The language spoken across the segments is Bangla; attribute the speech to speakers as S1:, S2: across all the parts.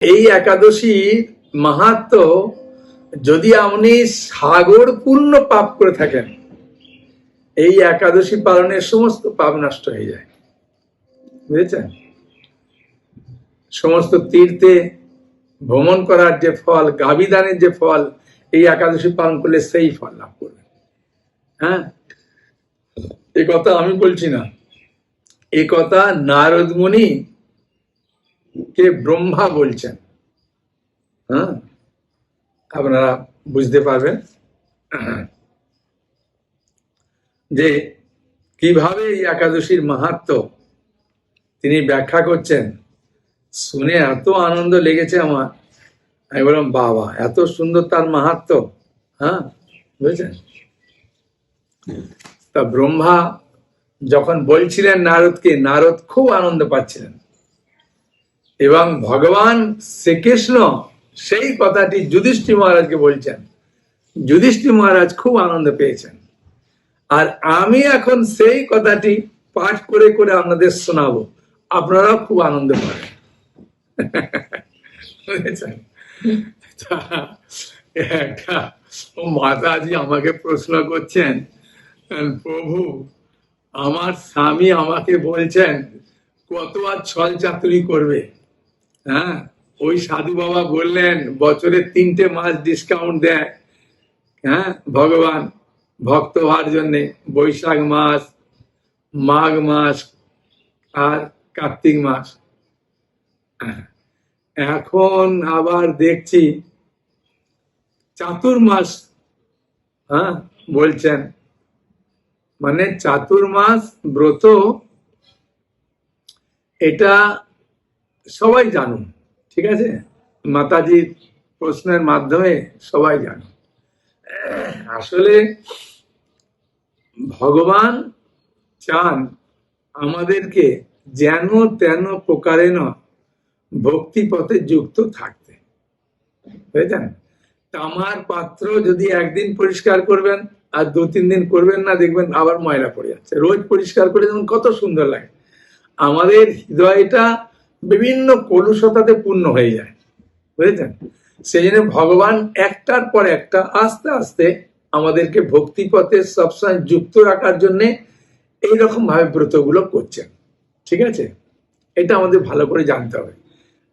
S1: এই একাদশীর মাহাত্ম যদি আপনি সাগর পূর্ণ পাপ করে থাকেন, এই একাদশী পালনের সমস্ত পাপ নষ্ট হয়ে যায়। বুঝেছেন? সমস্ত তীর্থে ভ্রমণ করার যে ফল গাবিদানের যে ফল, এই একাদশী পালন করলে সেই ফল লাভ করবে হ্যাঁ? এ কথা আমি বলছি না। এ কথা নারদ মুনি কে ব্রহ্মা বলছেন? হ্যাঁ? আপনারা বুঝতে পারবেন? যে কীভাবে এই একাদশীর মাহাত্ম তিনি ব্যাখ্যা করছেন, শুনে এত আনন্দ লেগেছে আমার। আমি বললাম, বাবা, এত সুন্দর তার মাহাত্ম হ্যাঁ? বুঝেছেন? তা ব্রহ্মা যখন বলছিলেন নারদকে, নারদ খুব আনন্দ পাচ্ছিলেন। এবং ভগবান শ্রীকৃষ্ণ সেই কথাটি যুধিষ্ঠি মহারাজকে বলছেন। যুধিষ্ঠি মহারাজ খুব আনন্দ পেয়েছেন। আর আমি এখন সেই কথাটি পাঠ করে করে আপনাদের শোনাবো। আপনারাও খুব আনন্দ পাবেন। একটা মাতাজি আমাকে প্রশ্ন করছেন, প্রভু, আমার স্বামী আমাকে বলছেন কত আর ছল চাতুরি করবে? হ্যাঁ ওই সাধু বাবা বললেন বছরে তিনটে মাস ডিসকাউন্ট দেয়। হ্যাঁ ভগবান ভক্ত হওয়ার জন্যে বৈশাখ মাস মাঘ মাস আর কার্তিক মাস। হ্যাঁ, এখন আবার দেখছি চাতুর্মাস হ্যাঁ বলছেন। মানে চাতুর্মাস ব্রত এটা সবাই জানুন ঠিক আছে? মাতাজির প্রশ্নের মাধ্যমে সবাই জানুন আসলে ভগবান চান আমাদেরকে যেন তেন প্রকারেণ ভক্তি পথে যুক্ত থাকতে। বুঝেছেন? তামার পাত্র যদি একদিন পরিষ্কার করবেন, আর দু, তিন দিন করবেন না, দেখবেন আবার ময়লা পড়ে যাচ্ছে। রোজ পরিষ্কার করে যেমন কত সুন্দর লাগে। আমাদের হৃদয়টা বিভিন্ন কলুষতাতে পূর্ণ হয়ে যায়। বুঝেছেন? সেই জন্য ভগবান একটার পর একটা আস্তে আস্তে আমাদেরকে ভক্তি পথে সবসময় যুক্ত রাখার জন্যে এইরকম ভাবে ব্রতগুলো করছেন। ঠিক আছে? এটা আমাদের ভালো করে জানতে হবে।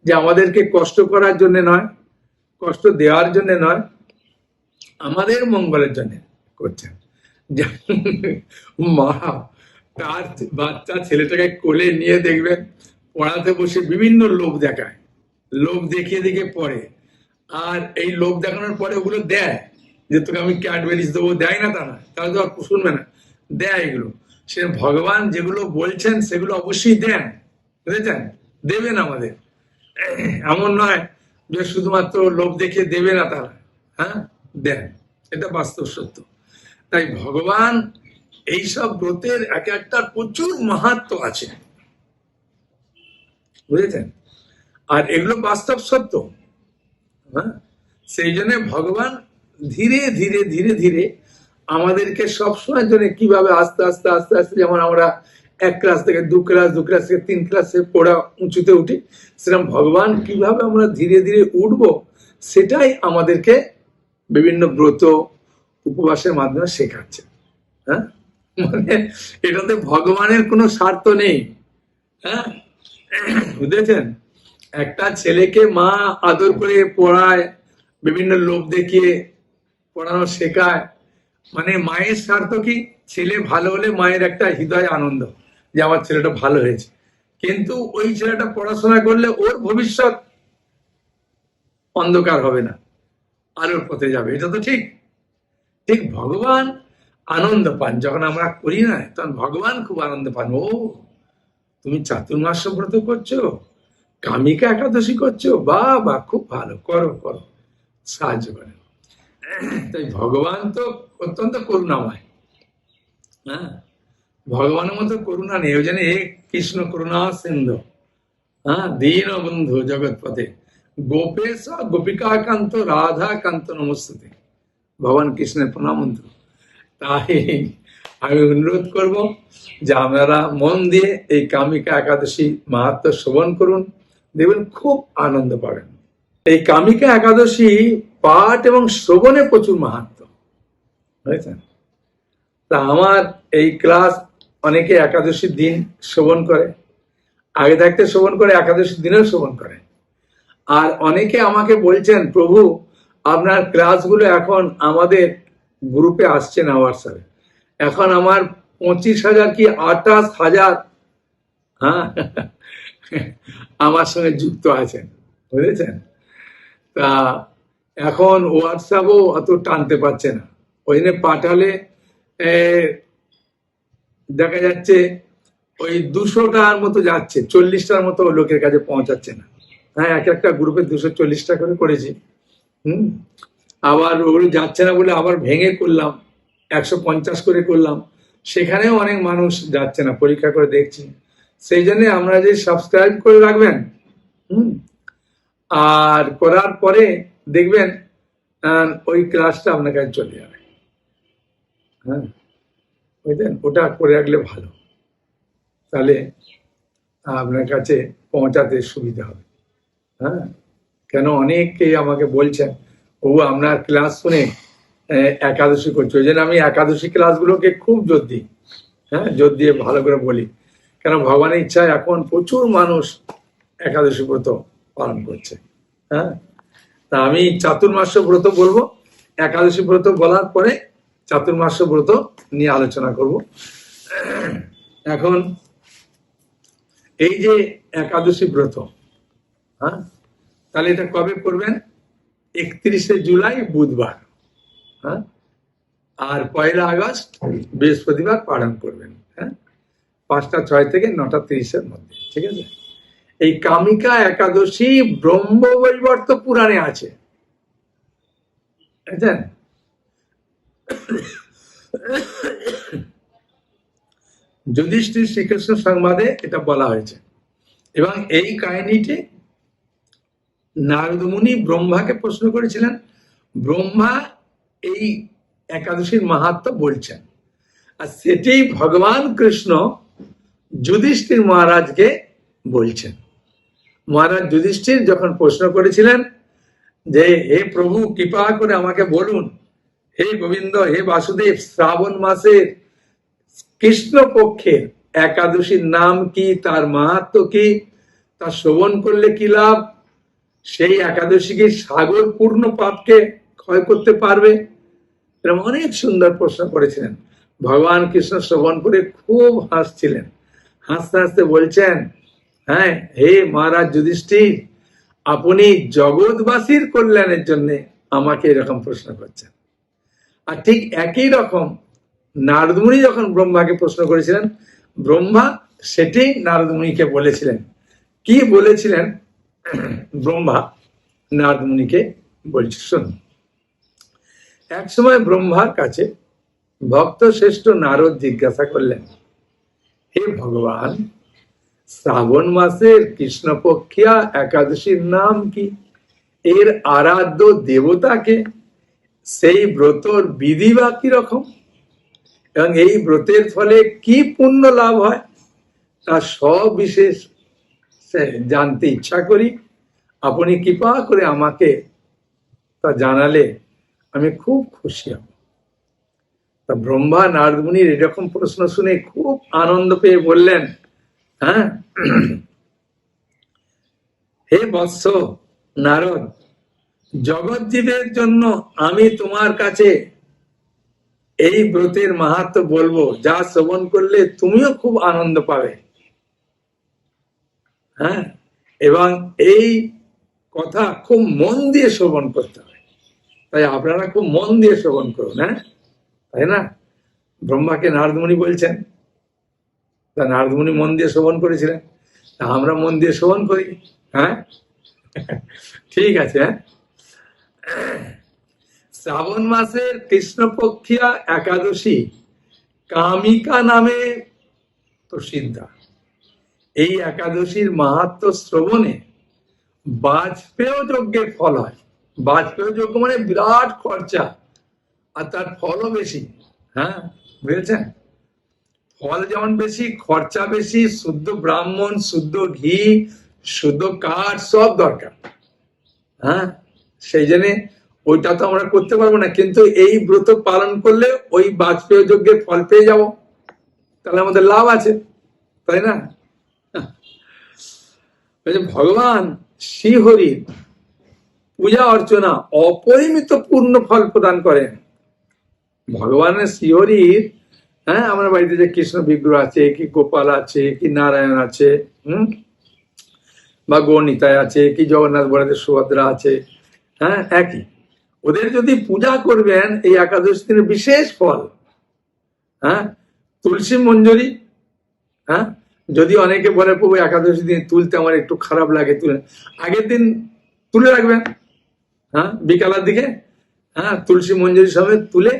S1: যে আমাদেরকে কষ্ট করার জন্য নয়, কষ্ট দেওয়ার জন্য নয়, আমাদের মঙ্গলের জন্য করছেন। মা, তার বাচ্চা ছেলেটাকে কোলে নিয়ে দেখবেন পড়াতে বসে বিভিন্ন লোভ দেখায়। লোভ দেখিয়ে দেখে পড়ে। আর এই লোভ দেখানোর পরে ওগুলো দেয়। যে তোকে আমি ক্যাডবেরিজ দেবো, দেয় না তা না। তাহলে তো শুনবে না। দেয় এগুলো। সে ভগবান যেগুলো বলছেন, সেগুলো অবশ্যই দেন। বুঝেছেন? দেবেন আমাদের। এমন নয় যে শুধুমাত্র লোভ দেখিয়ে দেবে না তারা। হ্যাঁ? দেন। এটা বাস্তব সত্য। তাই ভগবান এইসব ব্রতের এক একটা প্রচুর মাহাত্ম আছে। বুঝেছেন? আর এগুলো বাস্তব সত্য। হ্যাঁ? সেই জন্য ভগবান ধীরে ধীরে ধীরে ধীরে আমাদেরকে সবসময় জন্য কীভাবে আস্তে আস্তে আস্তে আস্তে যেমন আমরা এক ক্লাস থেকে দু ক্লাস দু ক্লাস থেকে তিন ক্লাসে পড়া উঁচুতে উঠি, সেরকম ভগবান কীভাবে আমরা ধীরে ধীরে উঠব সেটাই আমাদেরকে বিভিন্ন ব্রত, উপবাসের মাধ্যমে শেখাচ্ছে। হ্যাঁ? মানে এটাতে ভগবানের কোনো স্বার্থ নেই। হ্যাঁ? বুঝেছেন? একটা ছেলেকে মা আদর করে পড়ায়, বিভিন্ন লোভ দেখিয়ে, পড়ানো শেখায় মানে মায়ের স্বার্থ কি? ছেলে ভালো হলে মায়ের একটা হৃদয় আনন্দ, যে আমার ছেলেটা ভালো হয়েছে। কিন্তু ওই ছেলেটা পড়াশোনা করলে ওর ভবিষ্যৎ অন্ধকার হবে না, আলোর পথে যাবে, এটা তো ঠিক। ঠিক ভগবান আনন্দ পান, যখন আমরা করি না, তখন ভগবান খুব আনন্দ পান। ও তুমি চাতুর্মাস ব্রত করছ? কামিকা একাদশী করছ? বা বা খুব ভালো, করো করো। সাহায্য করে। তাই ভগবান তো অত্যন্ত করুণাময়। হ্যাঁ? ভগবানের মতো করুণা নেই, ওই জন্য এ কৃষ্ণ করুণা সিন্ধু। হ্যাঁ? দীন বন্ধু জগৎপথে। গোপেশ গোপিকাকান্ত, রাধাকান্ত নমস্তে ভগবান কৃষ্ণের প্রণামন্ত্র তাই আমি অনুরোধ করব যে আপনারা মন দিয়ে এই কামিকা একাদশী মাহাত্ম শ্রবণ করুন, দেখবেন খুব আনন্দ পাবেন। এই কামিকা একাদশী পাঠ এবং শ্রবণে প্রচুর মাহাত্ম, বুঝেছেন? তা আমার এই ক্লাস অনেকে একাদশীর দিন শ্রবণ করে, আগে থাকতে শ্রবণ করে একাদশীর দিনেও শ্রবণ করে। আর অনেকে আমাকে বলছেন, প্রভু, আপনার ক্লাসগুলো এখন আমাদের গ্রুপে আসছে না হোয়াটসঅ্যাপে এখন আমার পঁচিশ হাজার কি আঠাশ হাজার? হ্যাঁ? আমার সঙ্গে যুক্ত আছেন, বুঝেছেন? তা এখন হোয়াটসঅ্যাপও অত টানতে পারছে না। ওই জন্য পাঠালে দেখা যাচ্ছে ওই দুশোটার মতো যাচ্ছে, চল্লিশটার মতো লোকের কাছে পৌঁছাচ্ছে না। হ্যাঁ এক একটা গ্রুপে দুশো চল্লিশটা করে করেছি। হুম? আবার ওগুলো যাচ্ছে না বলে আবার ভেঙে করলাম। একশো পঞ্চাশ করে করলাম। সেখানেও অনেক মানুষ যাচ্ছে না, পরীক্ষা করে দেখছি। সেই জন্য আমরা যে সাবস্ক্রাইব করে রাখবেন, হুম, আর করার পরে দেখবেন ওই ক্লাসটা আপনার কাছে চলে যাবে। হ্যাঁ বুঝলেন? ওটা করে রাখলে ভালো। তাহলে আপনার কাছে পৌঁছাতে সুবিধা হবে। হ্যাঁ কেন অনেকেই আমাকে বলছেন ও আপনার ক্লাস শুনে একাদশী করছে। ওই জন্য আমি একাদশী ক্লাসগুলোকে খুব জোর দিই। হ্যাঁ জোর দিয়ে ভালো করে বলি। কেন, ভগবানের ইচ্ছায় এখন প্রচুর মানুষ একাদশী ব্রত পালন করছে। হ্যাঁ তা আমি চাতুর্মাস্য ব্রত বলব। একাদশী ব্রত বলার পরে চাতুর্মাস্য ব্রত নিয়ে আলোচনা করব। এখন এই যে একাদশী ব্রত হ্যাঁ তাহলে এটা কবে করবেন? একত্রিশে জুলাই বুধবার। হ্যাঁ? আর পয়লা আগস্ট বৃহস্পতিবার পালন করবেন হ্যাঁ? পাঁচটা ছয় থেকে নটা তিরিশের মধ্যে, ঠিক আছে? এই কামিকা একাদশী ব্রহ্মবৈবর্ত পুরাণে আছে। যুধিষ্ঠির শ্রীকৃষ্ণ সংবাদে এটা বলা হয়েছে। এবং এই কাহিনীটি নারদমুনি ব্রহ্মাকে প্রশ্ন করেছিলেন, ব্রহ্মা এই একাদশীর মাহাত্ম বলছেন। আর সেটি ভগবান কৃষ্ণ যুধিষ্ঠির মহারাজকে বলছেন। মহারাজ যুধিষ্ঠির যখন প্রশ্ন করেছিলেন যে, হে প্রভু, কৃপা করে আমাকে বলুন, হে গোবিন্দ, হে বাসুদেব, শ্রাবণ মাসের কৃষ্ণ পক্ষের একাদশীর নাম কি, তার মাহাত্ম কি, তা শ্রবণ করলে কি লাভ? সেই একাদশী কি সাগর পূর্ণ পাপকে ক্ষয় করতে পারবে? এরকম অনেক সুন্দর প্রশ্ন করেছিলেন। ভগবান কৃষ্ণ শ্রবণ করে খুব হাসছিলেন। হাসতে হাসতে বলছেন হ্যাঁ হে মহারাজ যুধিষ্ঠির, আপনি জগৎবাসীর কল্যাণের জন্য আমাকে এরকম প্রশ্ন করছেন। আর ঠিক একই রকম নারদমুনি যখন ব্রহ্মাকে প্রশ্ন করেছিলেন, ব্রহ্মা সেটি নারদমুনিকে বলেছিলেন। কি বলেছিলেন? ব্রহ্মা নারদমুনিকে বলছি, শুনুন এক সময় ব্রহ্মার কাছে ভক্ত শ্রেষ্ঠ নারদ জিজ্ঞাসা করলেন, হে ভগবান, শ্রাবণ মাসের কৃষ্ণপক্ষিয়া একাদশীর নাম কি? এর আরাধ্য দেবতাকে সেই ব্রতর বিধি বা রকম এবং এই ব্রতের ফলে কি পুণ্য লাভ হয়? তা সবিশেষ সে জানতে ইচ্ছা করি। আপনি কৃপা করে আমাকে তা জানালে আমি খুব খুশি হব। তা ব্রহ্মা নারদমুনির এরকম প্রশ্ন শুনে খুব আনন্দ পেয়ে বললেন হ্যাঁ হে বৎস নারদ জগৎজীবের জন্য আমি তোমার কাছে এই ব্রতের মাহাত্ম বলব, যা শ্রবণ করলে তুমিও খুব আনন্দ পাবে। হ্যাঁ এবং এই কথা খুব মন দিয়ে শ্রবণ করতে তাই আপনারা খুব মন দিয়ে শ্রবণ করুন হ্যাঁ? তাই না? ব্রহ্মাকে নারদমণি বলছেন। তা নারদমণি মন দিয়ে শ্রবণ করেছিলেন। তা আমরা মন দিয়ে শ্রবণ করি হ্যাঁ? ঠিক আছে হ্যাঁ? শ্রাবণ মাসের কৃষ্ণপক্ষিয়া একাদশী কামিকা নামে প্রসিদ্ধা। এই একাদশীর মাহাত্ম শ্রবণে বাজপেয় যজ্ঞের ফল হয়। বাজপেয় যজ্ঞ মানে বিরাট খরচা, আর তার ফলও বেশি হ্যাঁ বুঝেছেন? ফল যেমন বেশি, খরচা বেশি, শুদ্ধ ব্রাহ্মণ, শুদ্ধ ঘি, শুদ্ধ কাঠ, সব দরকার হ্যাঁ? সেই জন্যে ওইটা তো আমরা করতে পারব না, কিন্তু এই ব্রত পালন করলে ওই বাজপেয় যজ্ঞের ফল পেয়ে যাব, তাহলে আমাদের লাভ আছে, তাই না? ভগবান শ্রীহরির পূজা অর্চনা অপরিমিত পূর্ণ ফল প্রদান করেন। ভগবানের শ্রীহরির হ্যাঁ আমার বাড়িতে যে কৃষ্ণ বিগ্রহ আছে, কি গোপাল আছে, কি নারায়ণ আছে, হুম, বা গৌরনিতায় আছে, কি জগন্নাথ বড়দের সুভদ্রা আছে হ্যাঁ একই। ওদের যদি পূজা করবেন, এই একাদশ দিনের বিশেষ ফল হ্যাঁ তুলসী মঞ্জরি হ্যাঁ যদি অনেকে বলে, প্রভু, একাদশী দিন তুলতে আমার একটু খারাপ লাগে, তুলে আগের দিন তুলে রাখবেন। হ্যাঁ বিকালের দিকে হ্যাঁ তুলসী মঞ্জুরি সমেত তুলে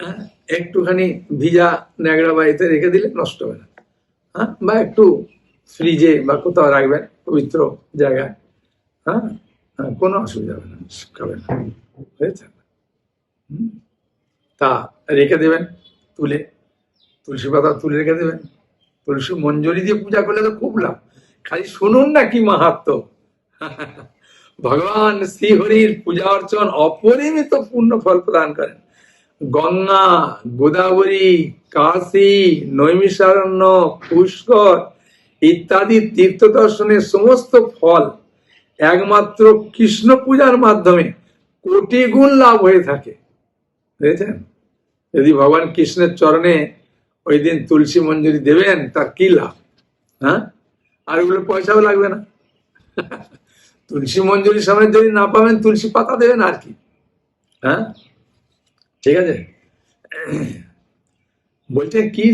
S1: হ্যাঁ একটুখানি ভিজা ন্যাংরা বাড়িতে রেখে দিলে নষ্ট হবে না। হ্যাঁ বা একটু ফ্রিজে বা কোথাও রাখবেন পবিত্র জায়গায়। হ্যাঁ হ্যাঁ, কোনো অসুবিধা হবে না খাবে না। হয়েছে? তা রেখে দেবেন তুলে তুলসী পাতা তুলে রেখে দেবেন। তুলসী মঞ্জুরি দিয়ে পূজা করলে তো খুব লাভ। খালি শুনুন না কি মাহাত্ম। ভগবান শ্রীহরির পূজা অর্চন অপরিমিত পূর্ণ ফল প্রদান করেন। গঙ্গা, গোদাবরী, কাশী, নৈমিষারণ্য, পুষ্কর ইত্যাদি তীর্থ দর্শনের সমস্ত ফল একমাত্র কৃষ্ণ পূজার মাধ্যমে কোটি গুণ লাভ হয়ে থাকে। বুঝেছেন? যদি ভগবান কৃষ্ণের চরণে ওই দিন তুলসী মঞ্জুরি দেবেন, তার কি লাভ? হ্যাঁ? আর ওগুলো পয়সাও লাগবে না। তুলসী মঞ্জুরি সময় যদি না পাবেন, তুলসী পাতা দেবেন আর কি। হ্যাঁ? ঠিক আছে? বলছে, কি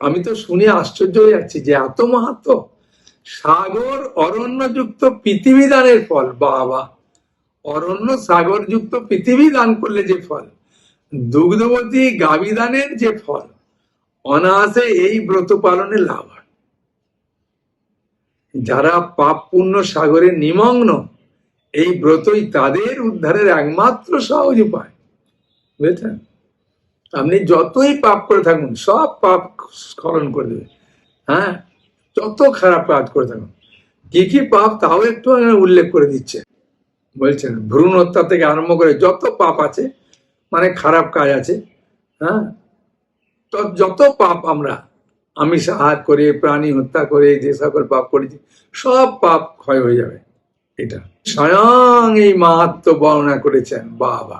S1: আমি তো শুনে আশ্চর্য হয়ে যাচ্ছি যে এত মাহাত্ম। সাগর অরণ্যযুক্ত পৃথিবী দানের ফল। বাবা, অরণ্য সাগর যুক্ত পৃথিবী দান করলে যে ফল, দুগ্ধবতী গাভী দানের যে ফল, অনায়াসে এই ব্রত পালনে লাভ যারা পাপ পুণ্য সাগরে নিমগ্ন, এই ব্রতই তাদের উদ্ধারের একমাত্র সহজ উপায়। বুঝেছেন? আপনি যতই পাপ করে থাকুন, সব পাপ স্খলন করে দেবে। হ্যাঁ? যত খারাপ কাজ করে থাকুন। কি কি পাপ তাও একটু উল্লেখ করে দিচ্ছে। বলছেন, ভ্রূণ হত্যা থেকে আরম্ভ করে যত পাপ আছে মানে খারাপ কাজ আছে হ্যাঁ? তো যত পাপ আমরা আমিষ আহার করে, প্রাণী হত্যা করে, যে সকল পাপ করেছি, সব পাপ ক্ষয় হয়ে যাবে। এটা স্বয়ং এই মাহাত্ম বর্ণনা করেছেন বাবা।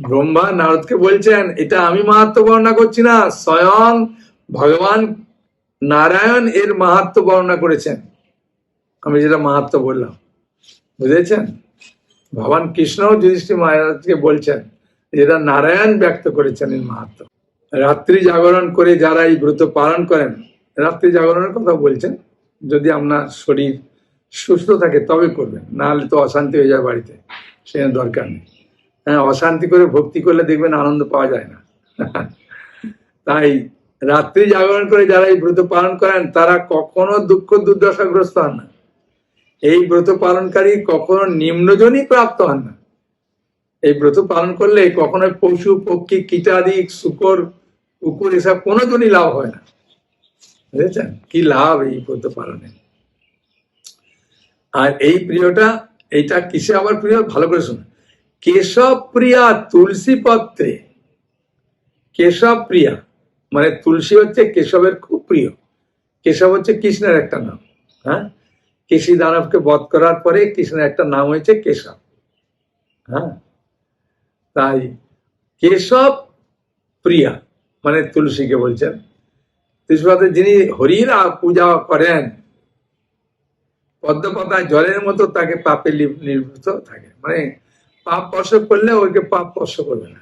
S1: ব্রহ্মা নারদকে বলছেন, এটা আমি মাহাত্ম বর্ণনা করছি না, স্বয়ং ভগবান নারায়ণ এর মাহাত্ম বর্ণনা করেছেন। আমি যেটা মাহাত্ম বললাম, বুঝেছেন? ভগবান কৃষ্ণ যুধিষ্ঠির মহারাজকে বলছেন, যেটা নারায়ণ ব্যক্ত করেছেন এর মাহাত্ম রাত্রি জাগরণ করে যারা এই ব্রত পালন করেন, রাত্রি জাগরণের কথা বলছেন, যদি আপনার শরীর সুস্থ থাকে তবে করবেন নাহলে তো অশান্তি হয়ে যায় বাড়িতে সে দরকার নেই। হ্যাঁ অশান্তি করে ভক্তি করলে দেখবেন আনন্দ পাওয়া যায় না। তাই রাত্রি জাগরণ করে যারা এই ব্রত পালন করেন, তারা কখনো দুঃখ দুর্দশাগ্রস্ত হন না। এই ব্রত পালনকারী কখনো নিম্নজনই প্রাপ্ত হন না। এই ব্রত পালন করলে কখনো পশু, পক্ষী, কীটাদি, শুকর কুকুর এসব কোনো লাভ হয় না। বুঝেছেন? কি লাভ এই ব্রত পালনে আর এই প্রিয়টা, এইটা কিসে আবার প্রিয়? ভালো করে শুনুন। কেশব প্রিয়া তুলসী পত্রে কেশব প্রিয়া মানে তুলসী হচ্ছে কেশবের খুব প্রিয়। কেশব হচ্ছে কৃষ্ণের একটা নাম হ্যাঁ? কেশী দানবকে বধ করার পরে কৃষ্ণের একটা নাম হয়েছে কেশব হ্যাঁ? তাই কেশব প্রিয়া মানে তুলসীকে বলছেন। তুলসীপাতে যিনি হরিরা পূজা করেন, পদ্মপাতায় জলের মতো তাকে পাপে নির্বৃত থাকে। মানে পাপ স্পর্শ করলে ওইকে পাপ স্পর্শ করবে না।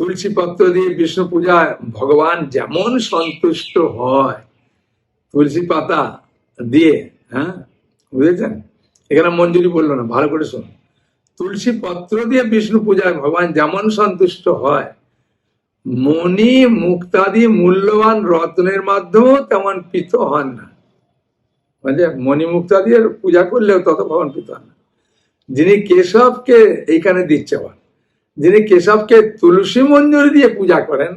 S1: তুলসী পত্র দিয়ে বিষ্ণু পূজায় ভগবান যেমন সন্তুষ্ট হয় তুলসী পাতা দিয়ে হ্যাঁ বুঝেছেন? এখানে মঞ্জুরি বলল না, ভালো করে শুনুন তুলসী পত্র দিয়ে বিষ্ণু পূজায় ভগবান যেমন সন্তুষ্ট হয়, মণি মুক্তাদি মূল্যবান রত্নের মাধ্যমেও তেমন পিত হন না। মানে মণি মুক্তাদি পূজা করলেও তত ভগবান পিত হন না। যিনি কেশবকে এইখানে দিচ্ছে আবার যিনি কেশবকে তুলসী মঞ্জুরি দিয়ে পূজা করেন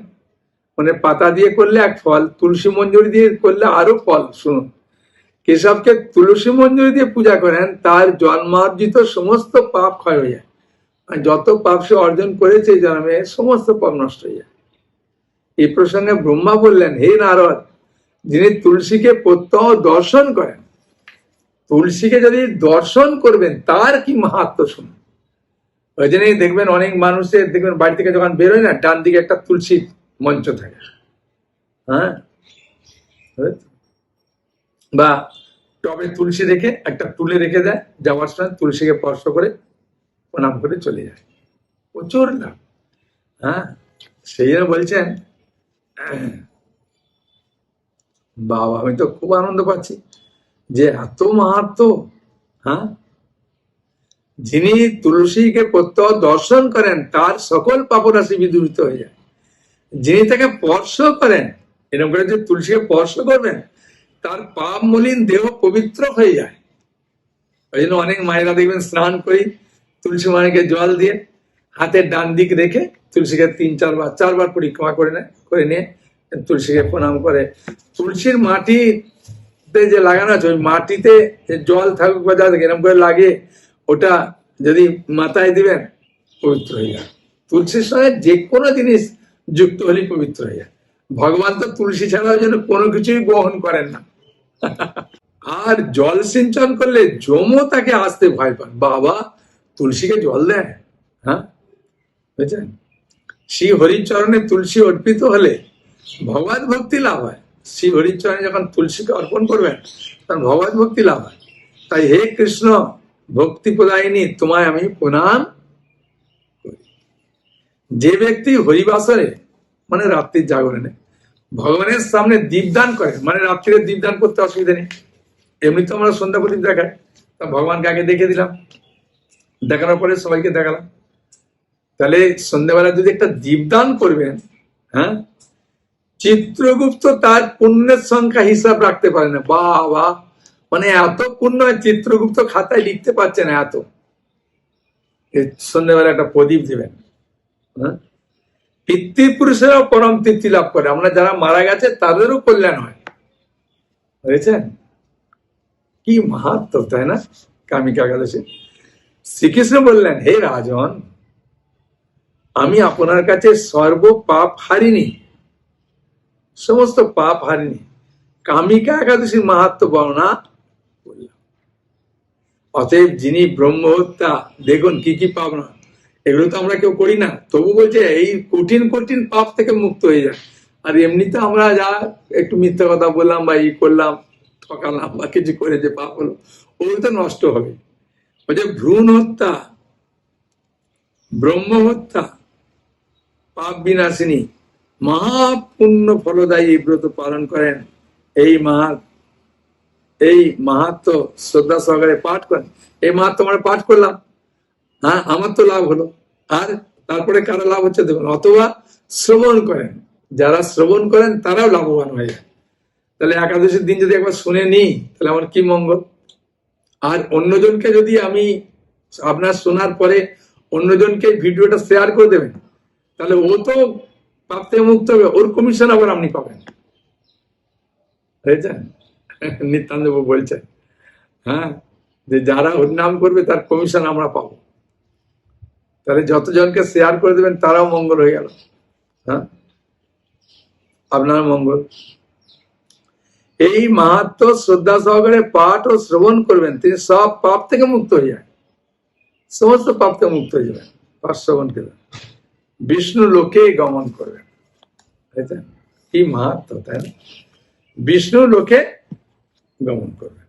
S1: মানে পাতা দিয়ে করলে এক ফল, তুলসী মঞ্জুরি দিয়ে করলে আরও ফল, শুনুন। কেশবকে তুলসী মঞ্জুরি দিয়ে পূজা করেন, তার জন্মার্জিত সমস্ত পাপ ক্ষয় হয়ে যায়। যত পাপ সে অর্জন করেছে জন্মে, সমস্ত পাপ নষ্ট হয়ে যায়। এই প্রসঙ্গে ব্রহ্মা বললেন, হে নারদ, যিনি তুলসীকে প্রত্যহ দর্শন করেন, তুলসীকে যদি দর্শন করবেন, তার কি মাহাত্ম শুনুন? ওই জন্যই দেখবেন অনেক মানুষের, দেখবেন বাড়ি থেকে যখন বেরোয় না ডান দিকে একটা তুলসী মঞ্চ থাকে। হ্যাঁ? বা টবে তুলসী রেখে একটা তুলে রেখে দেয়, যাওয়ার সময় তুলসীকে স্পর্শ করে প্রণাম করে চলে যায়। প্রচুর লাভ। হ্যাঁ সেই জন্য বলছেন, বাবা, আমি তো খুব আনন্দ পাচ্ছি যে এত মাহাত্ম হ্যাঁ যিনি তুলসীকে প্রত্যহ দর্শন করেন, তার সকল পাপরাশি বিদূরিত হয়ে যায়। যিনি তাকে স্পর্শ করেন, এরকম করে যে তুলসীকে স্পর্শ করবেন তার পাপ মলিন দেহ পবিত্র হয়ে যায়। ওই জন্য অনেক মায়েরা দেখবেন স্নান করি তুলসী মায়েকে জল দিয়ে হাতের ডান দিক রেখে তুলসীকে তিন, চারবার চারবার পরিক্রমা করে নেয়, করে নিয়ে তুলসীকে প্রণাম করে। তুলসীর মাটিতে যে লাগানো আছে, ওই মাটিতে যে জল থাকুক বা যা এরকম করে লাগে ওটা যদি মাথায় দিবেন, পবিত্র হয়ে যায় তুলসীর সঙ্গে যে কোনো জিনিস যুক্ত হলেই পবিত্র হয়ে যায় ভগবান তো তুলসী ছাড়াও যেন কোনো কিছুই গ্রহণ করেন না। আর জল সিঞ্চন করলে যমও তাকে আসতে ভয় পান। বাবা, তুলসীকে জল দেয় হ্যাঁ? বুঝছেন? শ্রী হরিচরণে তুলসী অর্পিত হলে ভগবত ভক্তি লাভ হয়। শ্রী হরিচরণে যখন তুলসীকে অর্পণ করবেন, তখন ভগবত ভক্তি লাভ হয়। তাই হে কৃষ্ণ, ভক্তি প্রদায়িনী, তোমায় আমি প্রণাম যে ব্যক্তি হরিবাসরে মানে রাত্রির জাগরণে। ভগবানের সামনে দীপদান করে মানে রাত্রিরে দীপদান করতে অসুবিধা নেই। এমনি তো আমরা সন্ধ্যা প্রদীপ দেখাই। তা ভগবানকে আগে দেখে দিলাম। দেখানোর পরে সবাইকে দেখালাম। তাহলে সন্ধ্যাবেলা যদি একটা দীপদান করবেন হ্যাঁ? চিত্রগুপ্ত তার পুণ্যের সংখ্যা হিসাব রাখতে পারে না। বাবা মানে এত পুণ্য চিত্রগুপ্ত খাতায় লিখতে পারছে না এত। সন্ধ্যাবেলা একটা প্রদীপ দিবেন হ্যাঁ? পিতৃপুরুষেরাও পরম তৃপ্তি লাভ করে। আমরা যারা মারা গেছে, তাদেরও কল্যাণ হয়। বুঝেছেন? কি মাহাত্ম, তাই না? কামিকা একাদশী। শ্রীকৃষ্ণ বললেন, হে রাজন, আমি আপনার কাছে সর্ব পাপ হারিনি। সমস্ত পাপ হারিনি। কামিকা একাদশীর মাহাত্ম বর্ণনা করলাম অতএব যিনি ব্রহ্ম হত্যা দেখুন কি কি পাপ না এগুলো তো আমরা কেউ করি না। তবু বলছে, এই কঠিন কঠিন পাপ থেকে মুক্ত হয়ে যায় আর এমনিতে আমরা যা একটু মিথ্যা কথা বললাম বা ই করলাম, ঠকালাম বা কিছু করে যে পাপ হলো, ওগুলো তো নষ্ট হবে। বলছে ভ্রূণ হত্যা, ব্রহ্ম হত্যা, পাপ বিনাশিনী মহাপুণ্য ফলদায়ী ব্রত পালন করেন। এই মহা এই মাহাত্ম শ্রদ্ধা সহকারে পাঠ করেন। এই মাহাত্ম আমরা পাঠ করলাম। হ্যাঁ আমার তো লাভ হলো। আর তারপরে কারও লাভ হচ্ছে দেখুন, অথবা শ্রবণ করেন। যারা শ্রবণ করেন, তারাও লাভবান হয়ে যায়। তাহলে একাদশীর দিন যদি একবার শুনে নিই, তাহলে আমার কি মঙ্গল? আর অন্যজনকে যদি আমি আপনার শোনার পরে অন্যজনকে ভিডিওটা শেয়ার করে দেবেন, তাহলে ও তো থেকে মুক্ত হবে, ওর কমিশন আবার আপনি পাবেন। বুঝেছেন নিত্যান্ত বলছেন হ্যাঁ যে যারা ওর নাম করবে, তার কমিশন আমরা পাবো। তাহলে যতজনকে শেয়ার করে দেবেন, তারাও মঙ্গল হয়ে গেল। হ্যাঁ? আপনার মঙ্গল। এই মাহাত্ম শ্রদ্ধা সহকারে পাঠ ও শ্রবণ করবেন, তিনি সব পাপ থেকে মুক্ত হয়ে যান সমস্ত পাপ থেকে মুক্ত হয়ে যাবেন, পাঠ শ্রবণ করবেন। বিষ্ণু লোকে গমন করবেন? কি মাহাত্ম, তাই না? বিষ্ণু লোকে গমন করবেন।